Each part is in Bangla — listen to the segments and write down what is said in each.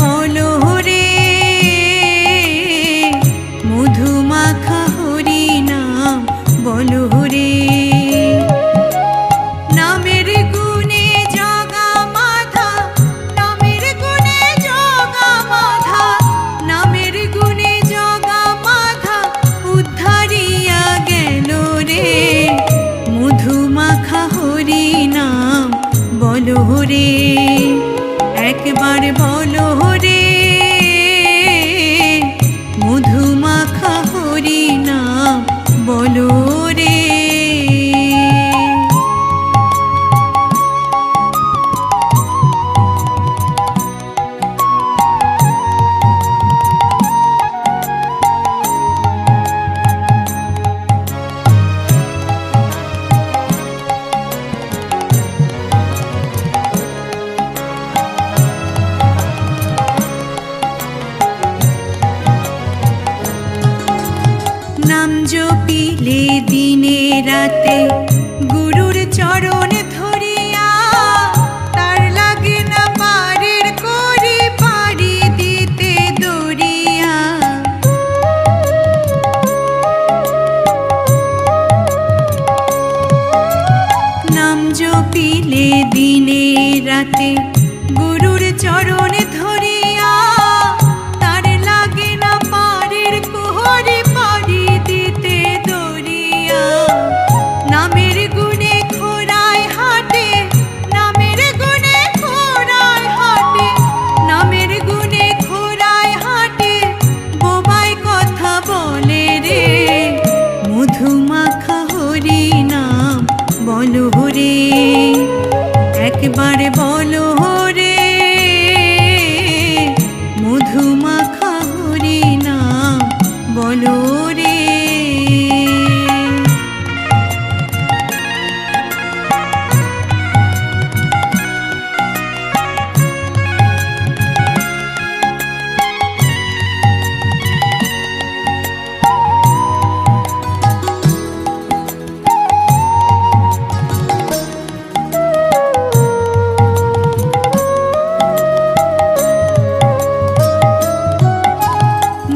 বলো রে মধুমাখা হরি নাম বলো রে। মাধা হরি নাম বলো একবার বলো রে নাম জপিলে দিনে রাতে। গুরুর চরণ ধরিয়া তার দিতে দিনে রাতে গুরুর চরণ বলো হরে একবার বলো হরে মধুমাখা হরি না বলো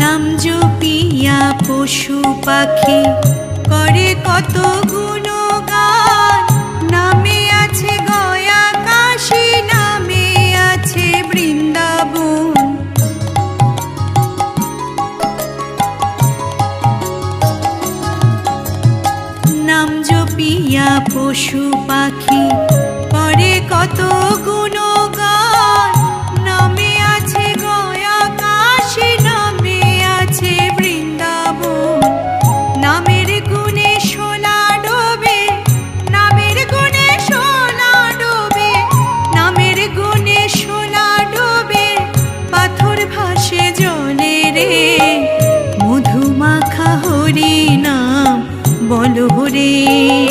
নাম জপিয়া পশু পাখি। করে কত গুণগান, নামে আছে গয়া কাশী নামে আছে বৃন্দাবন। নাম জপিয়া পশু পাখি, করে কত গুণগান রে